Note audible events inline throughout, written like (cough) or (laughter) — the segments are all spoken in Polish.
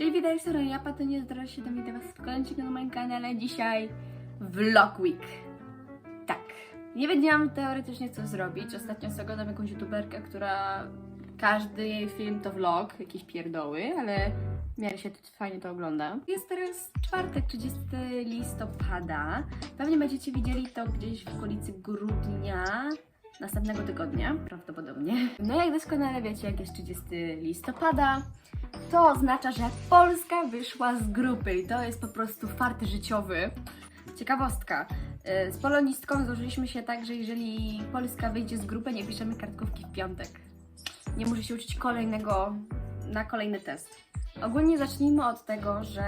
Czyli widać, że ja Patonie zaraz się witam was w kolejnym na moim kanale. Dzisiaj Vlog Week. Tak. Nie wiedziałam teoretycznie co zrobić. Ostatnio sobie oglądam jakąś youtuberkę, która każdy jej film to vlog, jakieś pierdoły, ale miarę się to fajnie to ogląda. Jest teraz czwartek, 30 listopada. Pewnie będziecie widzieli to gdzieś w okolicy grudnia następnego tygodnia, prawdopodobnie. No jak doskonale wiecie, jak jest 30 listopada, to oznacza, że Polska wyszła z grupy i to jest po prostu fart życiowy. Ciekawostka. y, Z polonistką złożyliśmy się tak, że jeżeli Polska wyjdzie z grupy, nie piszemy kartkówki w piątek. Nie muszę się uczyć kolejnego, na kolejny test. Ogólnie zacznijmy od tego, że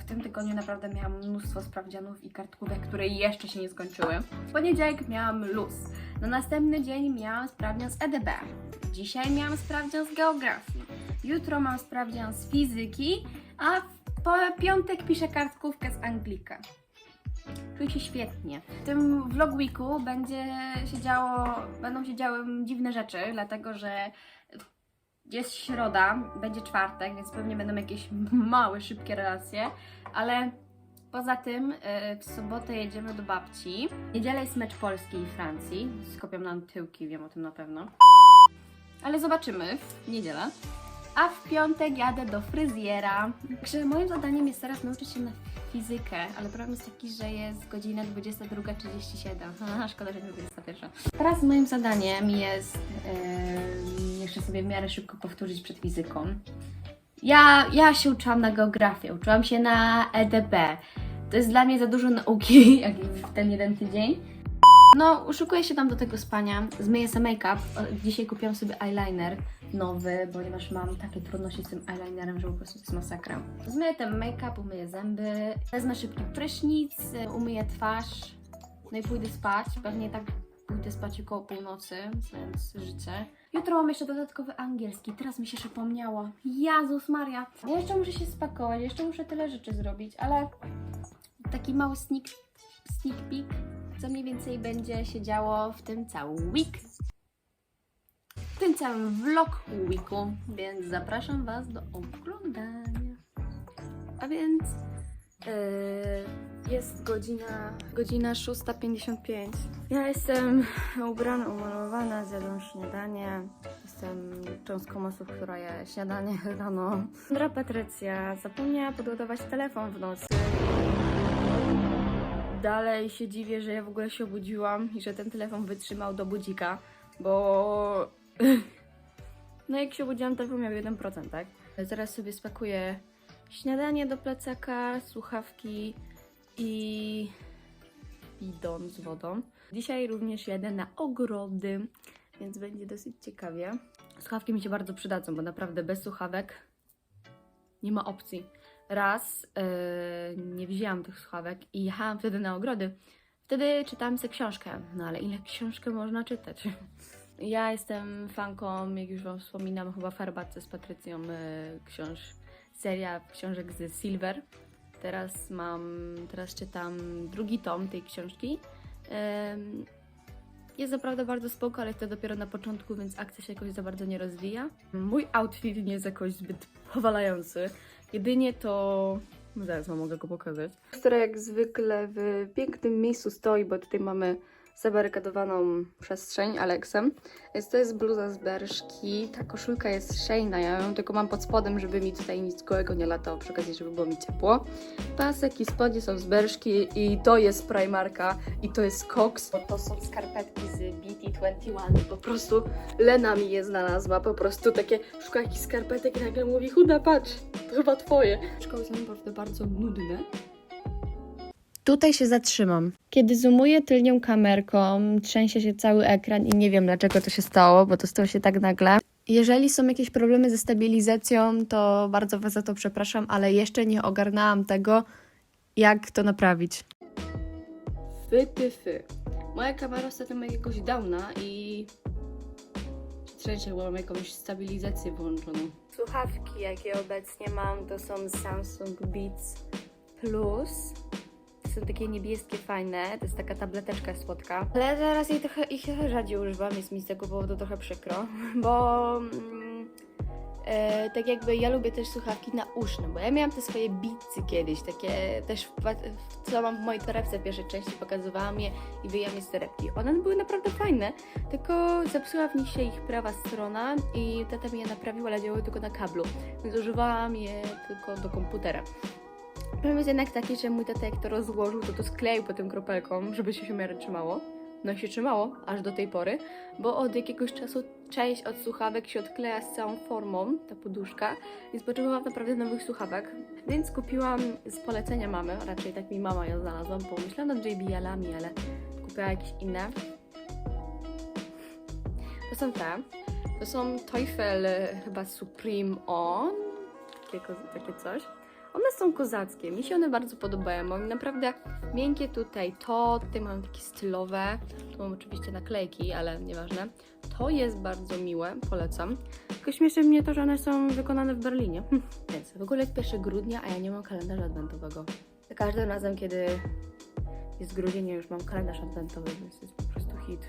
w tym tygodniu naprawdę miałam mnóstwo sprawdzianów i kartkówek, które jeszcze się nie skończyły. W poniedziałek miałam luz. Na następny dzień miałam sprawdzian z EDB. Dzisiaj miałam sprawdzian z geografii. Jutro mam sprawdzian z fizyki, a w piątek piszę kartkówkę z Anglika. Czuję się świetnie. W tym vlog weeku będzie się działo, będą się działy dziwne rzeczy, dlatego że jest środa, będzie czwartek, więc pewnie będą jakieś (laughs) małe, szybkie relacje, ale poza tym e, w sobotę jedziemy do babci. W niedzielę jest mecz Polski i Francji. Skopią nam tyłki, wiem o tym na pewno. Ale zobaczymy w niedzielę. A w piątek jadę do fryzjera. Także moim zadaniem jest teraz nauczyć się na fizykę, ale problem jest taki, że jest godzina 22.37. Haha, (laughs) szkoda, że nie 21. Teraz moim zadaniem jest em, jeszcze sobie w miarę szybko powtórzyć przed fizyką. Ja, ja się uczyłam na geografię, uczyłam się na EDB. To jest dla mnie za dużo nauki, (laughs) jak w ten jeden tydzień. No, uszukuję się tam do tego spania, zmyję sobie make-up. Dzisiaj kupiłam sobie eyeliner nowy, ponieważ mam takie trudności z tym eyelinerem, że po prostu to jest masakra. Zmyję ten make-up, umyję zęby, wezmę szybki prysznic, umyję twarz, no i pójdę spać. Pewnie tak pójdę spać około północy, znając życie. Jutro mam jeszcze dodatkowy angielski, teraz mi się przypomniało. Jezus Maria! Ja jeszcze muszę się spakować, jeszcze muszę tyle rzeczy zrobić, ale taki mały sneak, sneak peek, co mniej więcej będzie się działo w tym całym week. W tym całym vlog weeku, więc zapraszam Was do oglądania. A więc yy, jest godzina, godzina 6.55. Ja jestem ubrana, umalowana, zjadłam śniadanie. Jestem cząstką osób, która je śniadanie (laughs) rano. Sandra Patrycja zapomniała podładować telefon w nocy. Dalej się dziwię, że ja w ogóle się obudziłam i że ten telefon wytrzymał do budzika, bo (laughs) no jak się obudziłam, telefon miał 1%, tak? Zaraz sobie spakuję śniadanie do plecaka, słuchawki i bidon z wodą. Dzisiaj również jadę na ogrody, więc będzie dosyć ciekawie. Słuchawki mi się bardzo przydadzą, bo naprawdę bez słuchawek nie ma opcji. Raz yy, nie wzięłam tych słuchawek i jechałam wtedy na ogrody. Wtedy czytałam sobie książkę, no ale ile książkę można czytać? (laughs) Ja jestem fanką, jak już Wam wspominam, chyba Farbace z Patrycją, yy, książ, seria książek z Silver. Teraz mam, teraz czytam drugi tom tej książki. Jest naprawdę bardzo spoko, ale to dopiero na początku, więc akcja się jakoś za bardzo nie rozwija. Mój outfit nie jest jakoś zbyt powalający. Jedynie to... no Zaraz wam mogę go pokazać. Która jak zwykle w pięknym miejscu stoi, bo tutaj mamy zabarykadowaną przestrzeń Aleksem. Więc to jest bluza z Berszki. Ta koszulka jest szejna, ja ją tylko mam pod spodem, żeby mi tutaj nic gołego nie latało, przy okazji, żeby było mi ciepło. Pasek i spodnie są z Berszki i to jest Primarka i to jest Cox. Bo to są skarpetki z BT21. Po prostu Lena mi je znalazła, po prostu takie szuka jakichś skarpetek i nagle mówi chuda patrz, to chyba twoje. Szkoły są naprawdę bardzo nudne. Tutaj się zatrzymam. Kiedy zoomuję tylnią kamerką, trzęsie się cały ekran i nie wiem dlaczego to się stało, bo to stało się tak nagle. Jeżeli są jakieś problemy ze stabilizacją, to bardzo Was za to przepraszam, ale jeszcze nie ogarnęłam tego, jak to naprawić. Fy, ty, fy. Moja kamera ostatnio ma jakiegoś downa i trzęsie, bo mam jakąś stabilizację włączoną. Słuchawki, jakie obecnie mam, to są Samsung Beats Plus. Są takie niebieskie, fajne. To jest taka tableteczka słodka. Ale teraz jej trochę, ich trochę rzadziej używam, jest mi z tego powodu trochę przykro, (laughs) bo mm, e, tak jakby ja lubię też słuchawki nauszne, bo ja miałam te swoje bicy kiedyś, takie też, w, w- co mam w mojej torebce w pierwszej części, pokazywałam je i wyjęłam je z torebki. One były naprawdę fajne, tylko zepsuła w nich się ich prawa strona i tata mi je naprawił, ale działały tylko na kablu, więc używałam je tylko do komputera. Problem jest jednak taki, że mój tata jak to rozłożył, to to skleił potem kropelką, żeby się w miarę trzymało. No i się trzymało, aż do tej pory, bo od jakiegoś czasu część od słuchawek się odkleja z całą formą, ta poduszka, więc potrzebowałam naprawdę nowych słuchawek. Więc kupiłam z polecenia mamy, raczej tak mi mama ją znalazła, bo myślałam nad JBL-ami, ale kupiła jakieś inne. To są te. To są Teufel e, chyba Supreme On, takie, takie coś. One są kozackie, mi się one bardzo podobają. Mam naprawdę miękkie tutaj to, tutaj mam takie stylowe. Tu mam oczywiście naklejki, ale nieważne. To jest bardzo miłe, polecam. Tylko śmieszy mnie to, że one są wykonane w Berlinie. Hm, Więc w ogóle jest 1 grudnia, a ja nie mam kalendarza adwentowego. Za każdym razem, kiedy jest grudzień, ja już mam kalendarz adwentowy, więc jest po prostu hit.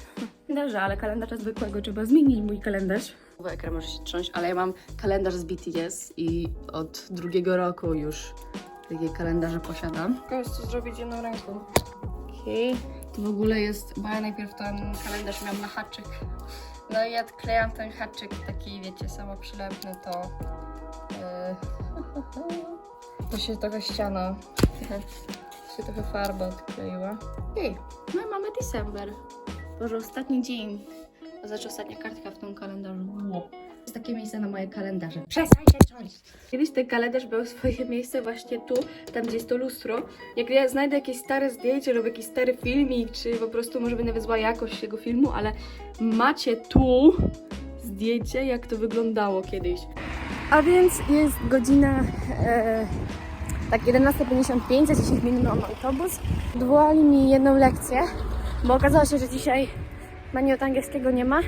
Dobrze, ale kalendarza zwykłego trzeba zmienić mój kalendarz. Ekran może się trząść, ale ja mam kalendarz z BTS i od drugiego roku już takie kalendarze posiadam. Chcę to zrobić jedną ręką. Okej. To w ogóle jest, bo ja najpierw ten kalendarz miałam na haczyk. No i ja odklejam ten haczyk taki, wiecie, samoprzylepny, to... Yy, to się trochę ściana, (laughs) się trochę farba odkleiła. Ej, no i mamy December. Boże, ostatni dzień. To znaczy ostatnia kartka w tym kalendarzu. Wow. Jest takie miejsce na moje kalendarze. Przestań się trząść! Kiedyś ten kalendarz miał swoje miejsce właśnie tu, tam gdzie jest to lustro. Jak ja znajdę jakieś stare zdjęcie lub jakiś stary filmik, czy po prostu może będę zła jakość tego filmu, ale macie tu zdjęcie, jak to wyglądało kiedyś. A więc jest godzina e, tak 11.55, za 10 minut mam autobus. Odwołali mi jedną lekcję, bo okazało się, że dzisiaj maniot angielskiego nie ma,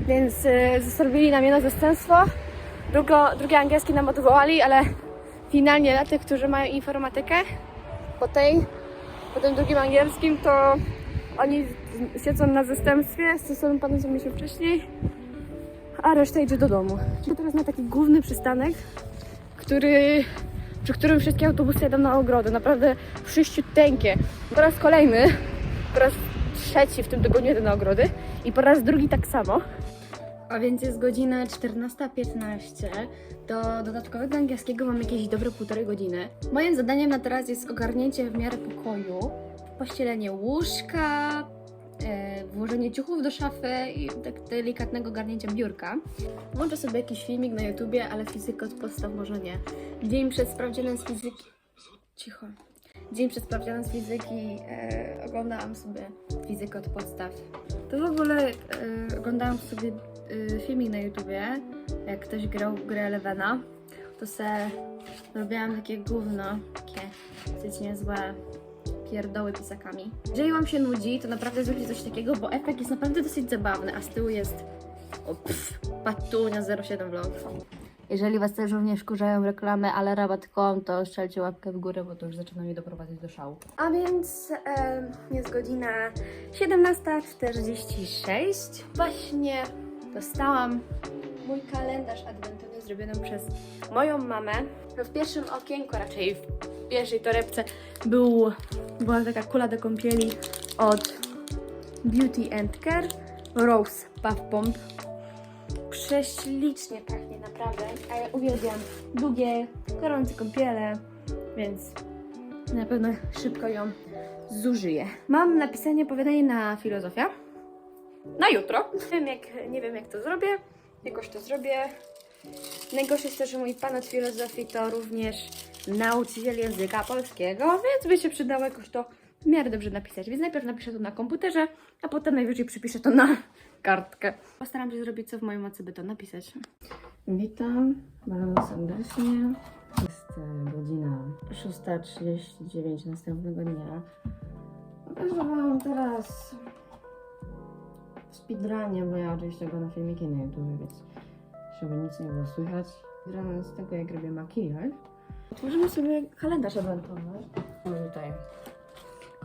więc e, zostawili nam jedno zastępstwo. Drugo, drugie angielski nam odwołali, ale finalnie dla tych, którzy mają informatykę, po tej, po tym drugim angielskim, to oni siedzą na zastępstwie z samym panem, co mieliśmy wcześniej, a reszta idzie do domu. Idę teraz na taki główny przystanek, który, przy którym wszystkie autobusy jadą na ogrodę. Naprawdę wszyściuteńkie. Po raz kolejny, po raz trzeci w tym tygodniu jadę na ogrody i po raz drugi tak samo. A więc jest godzina 14.15. Do dodatkowego angielskiego mam jakieś dobre półtorej godziny. Moim zadaniem na teraz jest ogarnięcie w miarę pokoju, pościelenie łóżka, e, włożenie ciuchów do szafy i tak delikatnego garnięcia biurka. Włączę sobie jakiś filmik na YouTubie, ale fizykę od podstaw może nie. Dzień przed sprawdzianem z fizyki... Cicho. Dzień przed sprawdzianem z fizyki e, oglądałam sobie fizykę od podstaw. To w ogóle e, oglądałam sobie e, filmik na YouTubie, jak ktoś grał w grę Elevena. To se robiłam takie gówno, takie dosyć niezłe pierdoły pisakami. Jeżeli Wam się nudzi, to naprawdę zróbcie coś takiego, bo efekt jest naprawdę dosyć zabawny, a z tyłu jest o, pff, patunia 07 vlog. Jeżeli Was też również wkurzają reklamy, ale rabat.com, to strzelcie łapkę w górę, bo to już zaczyna mnie doprowadzać do szału. A więc em, jest godzina 17.46. Właśnie dostałam mój kalendarz adwentowy zrobiony przez moją mamę. W pierwszym okienku, raczej w pierwszej torebce, był, była taka kula do kąpieli od Beauty and Care Rose Puff Bomb. Prześlicznie pachnie, naprawdę. A ja uwielbiam długie, gorące kąpiele, więc na pewno szybko ją zużyję. Mam napisanie opowiadanie na filozofia. Na jutro. Wiem, jak, nie wiem jak to zrobię. Jakoś to zrobię. Najgorsze jest to, że mój pan od filozofii to również nauczyciel języka polskiego, więc by się przydało jakoś to w miarę dobrze napisać. Więc najpierw napiszę to na komputerze, a potem najwyżej przypiszę to na kartkę. Postaram się zrobić co w mojej mocy, by to napisać. Witam bardzo serdecznie. Jest e, godzina 6.39 następnego dnia. Pokażę teraz speedrunie, bo ja oczywiście oglądam filmiki na YouTube, więc żeby nic nie było słychać. Speedrunem z tego, jak robię makijaż. Otworzymy sobie kalendarz adwentowy. Mamy tutaj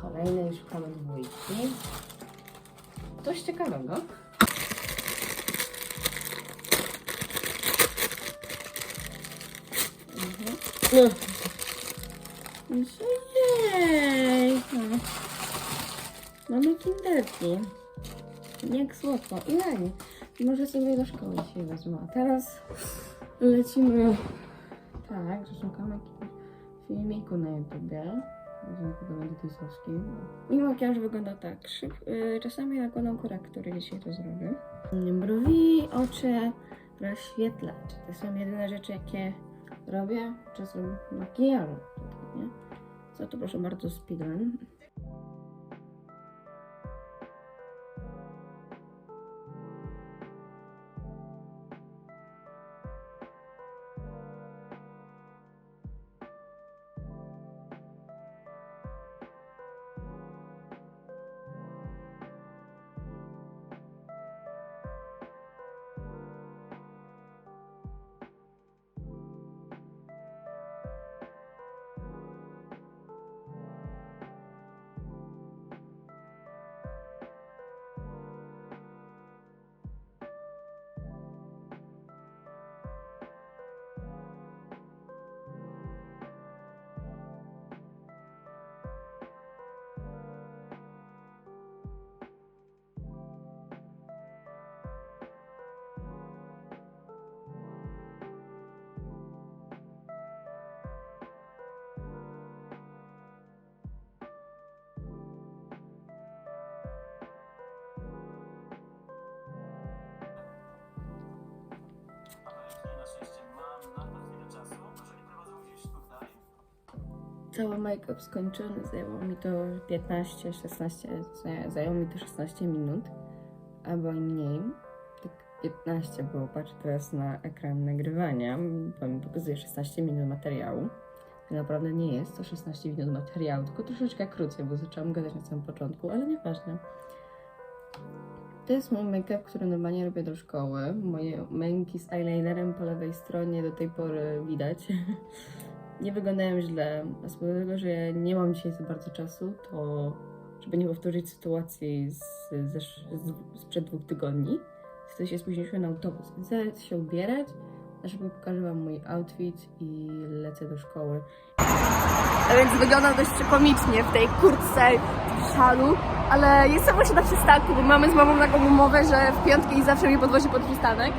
kolejny, szukamy dwójki. Coś ciekawego. No. Jej. Mamy kinderki. Jak słodko. Ile nie? Może sobie do szkoły się wezmę. A teraz lecimy. Tak, że szukamy filmiku na YouTubie. Wezmę do Medytysowski. I makijaż wygląda tak. Szyb, y, czasami nakładam korektury, dzisiaj to zrobię. Brwi, oczy, rozświetlacz. To są jedyne rzeczy, jakie robię czasem makijażu. Nie? Za to proszę bardzo speedrun. Cały make-up skończony, zajęło mi to 15, 16, zaj- zajęło mi to 16 minut, albo i mniej. Tak 15 było, patrzę teraz na ekran nagrywania, bo mi pokazuje 16 minut materiału. Tak naprawdę nie jest to 16 minut materiału, tylko troszeczkę krócej, bo zaczęłam gadać na samym początku, ale nieważne. To jest mój make-up, który normalnie robię do szkoły. Moje męki z eyelinerem po lewej stronie do tej pory widać. (laughs) nie wyglądają źle, a z powodu tego, że nie mam dzisiaj za bardzo czasu, to żeby nie powtórzyć sytuacji z, ze, z, sprzed dwóch tygodni, wtedy się spóźniliśmy na autobus, więc zaraz się ubierać, a żeby pokażę wam mój outfit i lecę do szkoły. A więc wyglądam dość komicznie w tej kurtce w szalu, ale jestem właśnie na przystanku, bo mamy z mamą taką umowę, że w piątki zawsze mnie podwozi pod przystanek.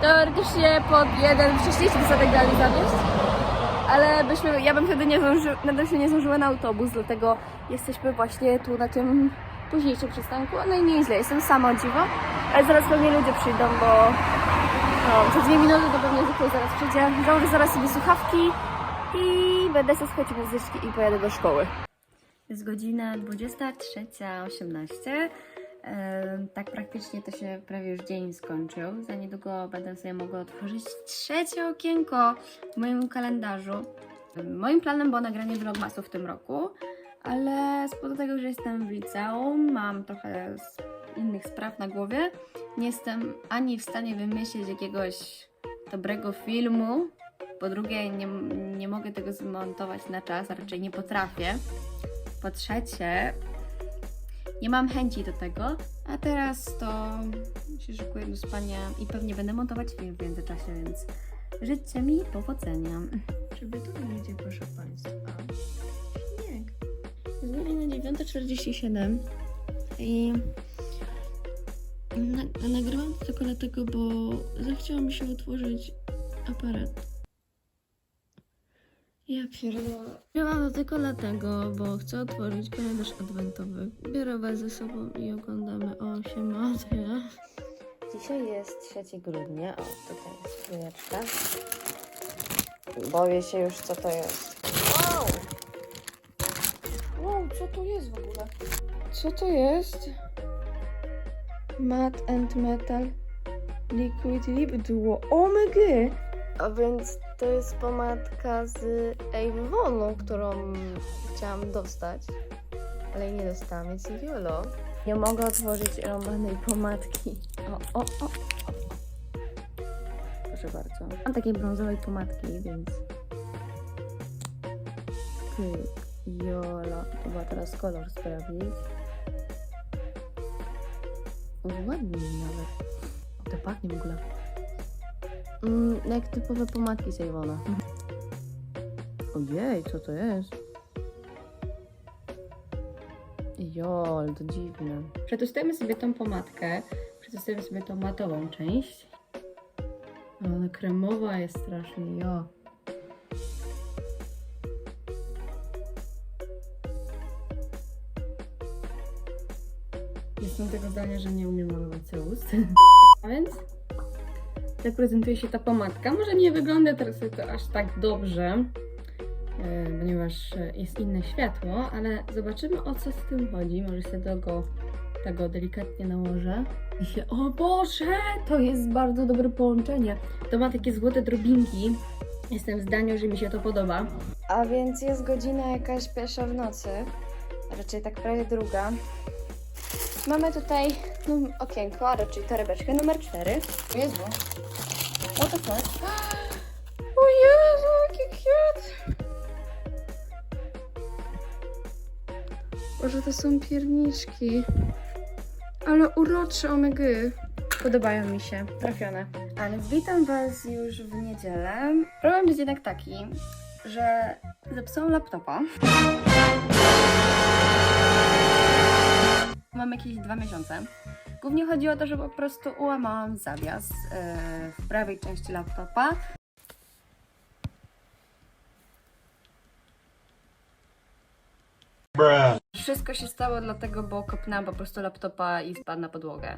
Teoretycznie pod jeden wcześniejszy przystanek dali zawieźć, ale byśmy, ja bym wtedy nie zdążyła, nadal się nie zdążyła na autobus, dlatego jesteśmy właśnie tu na tym późniejszym przystanku. No i nieźle, jestem sama dziwo, ale zaraz pewnie ludzie przyjdą, bo no, za dwie minuty to pewnie zwykle zaraz przyjdzie. Założę zaraz sobie słuchawki i będę sobie słuchać muzyczki i pojadę do szkoły. Jest godzina 23.18. Tak praktycznie to się prawie już dzień skończył. Za niedługo będę sobie mogła otworzyć trzecie okienko w moim kalendarzu. Moim planem było nagranie vlogmasu w tym roku, ale z powodu tego, że jestem w liceum, mam trochę innych spraw na głowie, nie jestem ani w stanie wymyślić jakiegoś dobrego filmu. Po drugie, nie, nie mogę tego zmontować na czas, a raczej nie potrafię. Po trzecie, nie mam chęci do tego, a teraz to się szykuję do spania i pewnie będę montować film w międzyczasie, więc życzcie mi powodzenia. Żeby to jedzie, proszę Państwa. Śnieg. Jest godzina 9.47 i na- nagrywam to tylko dlatego, bo zachciało mi się otworzyć aparat. Ja pierdolę. Nagrywam to tylko dlatego, bo chcę otworzyć kalendarz adwentowy. Biorę was ze sobą i oglądamy 8 ja. Dzisiaj jest 3 grudnia. O, tutaj jest trójeczka. Boję się już, co to jest. Wow! Wow, co to jest w ogóle? Co to jest? Matte and Metal Liquid Lip Duo. OMG! A więc to jest pomadka z Avonu, którą chciałam dostać, ale jej nie dostałam, więc jolo. Nie mogę otworzyć rąbanej pomadki. O, o, o. Proszę bardzo. Mam takiej brązowej pomadki, więc... Pyk. Jolo. Chyba teraz kolor sprawdzić. Ładnie nawet. To pachnie w ogóle. Mm, jak typowe pomadki z Avona. Ojej, co to jest? Jo, ale to dziwne. Przetestujemy sobie tą pomadkę. Przetestujemy sobie tą matową część. Ale ona kremowa jest strasznie, jo. Jestem tego zdania, że nie umiem malować sobie ust. (laughs) A więc tak prezentuje się ta pomadka. Może nie wygląda teraz to aż tak dobrze, e, ponieważ jest inne światło, ale zobaczymy o co z tym chodzi. Może sobie tego, tego delikatnie nałożę. I się, o Boże, to jest bardzo dobre połączenie. To ma takie złote drobinki. Jestem w zdaniu, że mi się to podoba. A więc jest godzina jakaś pierwsza w nocy, raczej tak prawie druga. Mamy tutaj no, okienko, a raczej torebeczkę numer 4. Jezu. What the fuck? O Jezu, jaki cute! Boże, to są pierniczki. Ale urocze omygy. Podobają mi się. Trafione. A więc witam Was już w niedzielę. Problem jest jednak taki, że zepsułam laptopa. Mam jakieś dwa miesiące. Głównie chodzi o to, że po prostu ułamałam zawias yy, w prawej części laptopa. Wszystko się stało dlatego, bo kopnęłam po prostu laptopa i spadł na podłogę.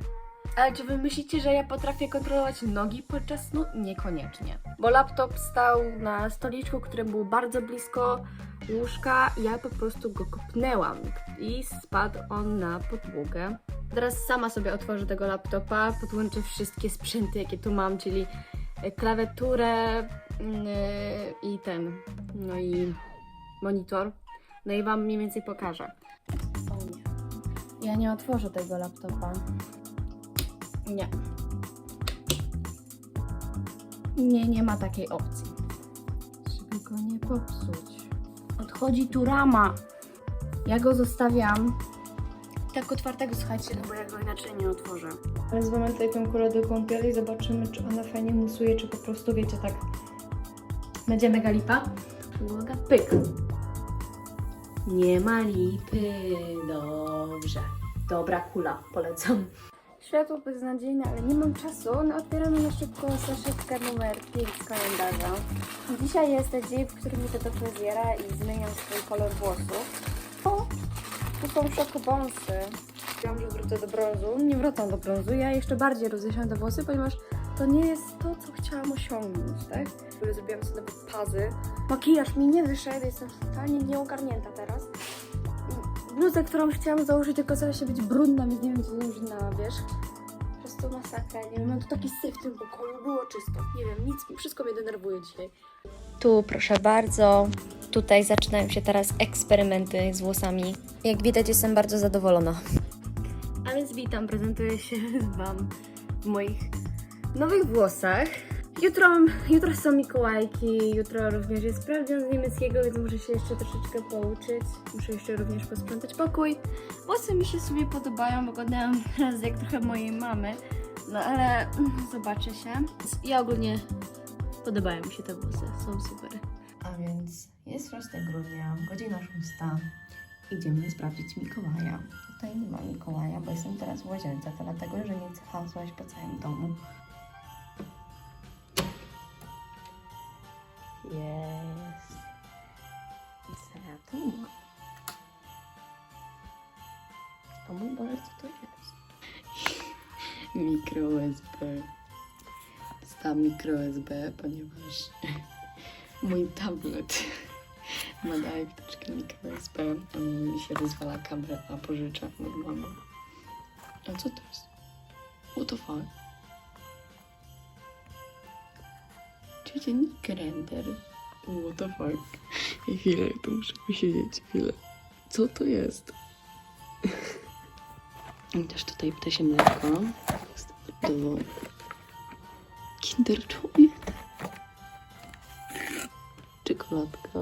Ale czy wy myślicie, że ja potrafię kontrolować nogi podczas snu? Niekoniecznie. Bo laptop stał na stoliczku, który był bardzo blisko łóżka ja po prostu go kopnęłam i spadł on na podłogę. Teraz sama sobie otworzę tego laptopa, podłączę wszystkie sprzęty, jakie tu mam, czyli e, klawiaturę mm, e, i ten, no i monitor. No i wam mniej więcej pokażę. O nie. Ja nie otworzę tego laptopa. Nie. Nie, nie ma takiej opcji. Żeby go nie popsuć. Odchodzi tu rama. Ja go zostawiam tak otwartego, słuchajcie, no bo ja go inaczej nie otworzę. Mamy tutaj tą kulę do kąpieli i zobaczymy, czy ona fajnie musuje, czy po prostu, wiecie, tak będzie mega lipa. Podłoga, pyk. Nie ma lipy. Dobrze. Dobra kula, polecam. Światło beznadziejne, ale nie mam czasu. No otwieramy na szybko saszetkę numer 5 z kalendarza. Dzisiaj jest dzień, w którym mi to dobrze zbiera i zmieniam swój kolor włosów. O, tu są szokobonsy. Wiem, że wrócę do brązu. Nie wracam do brązu. Ja jeszcze bardziej rozjaśniam te włosy, ponieważ to nie jest to, co chciałam osiągnąć, tak? Zrobiłam sobie nawet pazy. Makijaż mi nie wyszedł, jestem totalnie nieogarnięta teraz. Bluzę, którą chciałam założyć, okazała się być brudna, więc nie wiem, co założyć na wierzch. Po prostu masakra, nie wiem, mam tu taki syf w tym pokoju, było czysto. Nie wiem, nic, wszystko mnie denerwuje dzisiaj. Tu proszę bardzo. Tutaj zaczynają się teraz eksperymenty z włosami. Jak widać, jestem bardzo zadowolona. A więc witam, prezentuję się (laughs) Wam w moich nowych włosach. Jutro, jutro są Mikołajki, jutro również jest sprawdzian z niemieckiego, więc muszę się jeszcze troszeczkę pouczyć. Muszę jeszcze również posprzątać pokój. Włosy mi się sobie podobają, wyglądają teraz (laughs) jak trochę mojej mamy. No ale mm, zobaczę się. Ja ogólnie podobają mi się te włosy, są super. A więc jest 6 grudnia, godzina 6. Idziemy sprawdzić Mikołaja. Tutaj nie ma Mikołaja, bo jestem teraz w łazience, dlatego, że nie chcę hasować po całym domu. USB. Dostałam mikro USB, ponieważ (laughs) mój tablet (laughs) ma dalej wtyczkę mikro USB i się rozwala kabel, a pożyczam od mamy. A co to jest? What the fuck? Codziennik render. What the fuck? (laughs) I chwilę, to muszę posiedzieć chwilę. Co to jest? I Też tutaj ptasie mleko. To Kinder Joy. Czekoladka.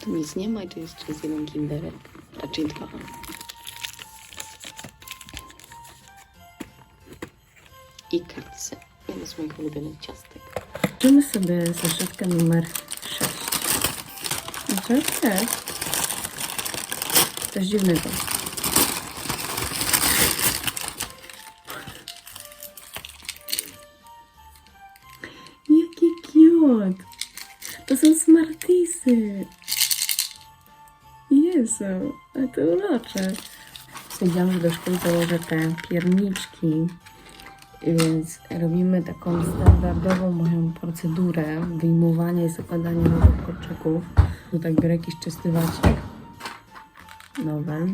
Tu nic nie ma i tu jeszcze jest jeden kinderek. Raczej dwa. I kartce. Jeden z moich ulubionych ciastek. Bierzemy sobie saszetkę numer Co jest? Coś dziwnego. Jezu, ale to urocze. Stwierdziłam, że do szkoły założę te pierniczki, więc robimy taką standardową moją procedurę wyjmowania i zakładania nowych kolczyków. Tu tak biorę jakiś czysty wacik, nowe.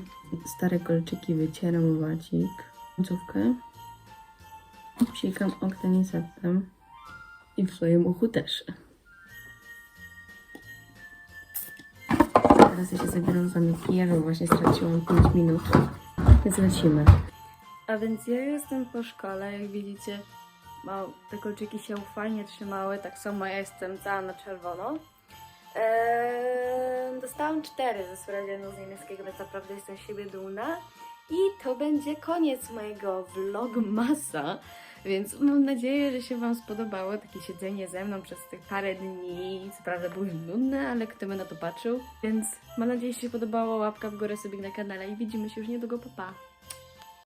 Stare kolczyki wycieram wacik, końcówkę. Psikam oktaniseptem i w swoim uchu też. Się zabieram za makijaż, bo właśnie straciłam 5 minut. Więc lecimy. A więc ja jestem po szkole, jak widzicie, te kolczyki się fajnie trzymały, tak samo ja jestem cała na czerwono. Eee, dostałam cztery ze sprawdzianu z niemieckiego, więc naprawdę jestem z siebie dumna. I to będzie koniec mojego vlogmasa, więc mam nadzieję, że się Wam spodobało takie siedzenie ze mną przez tych parę dni. Co prawda już nudne, ale kto by na to patrzył. Więc mam nadzieję, że się podobało. Łapka w górę sobie na kanale i widzimy się już niedługo. Pa, pa.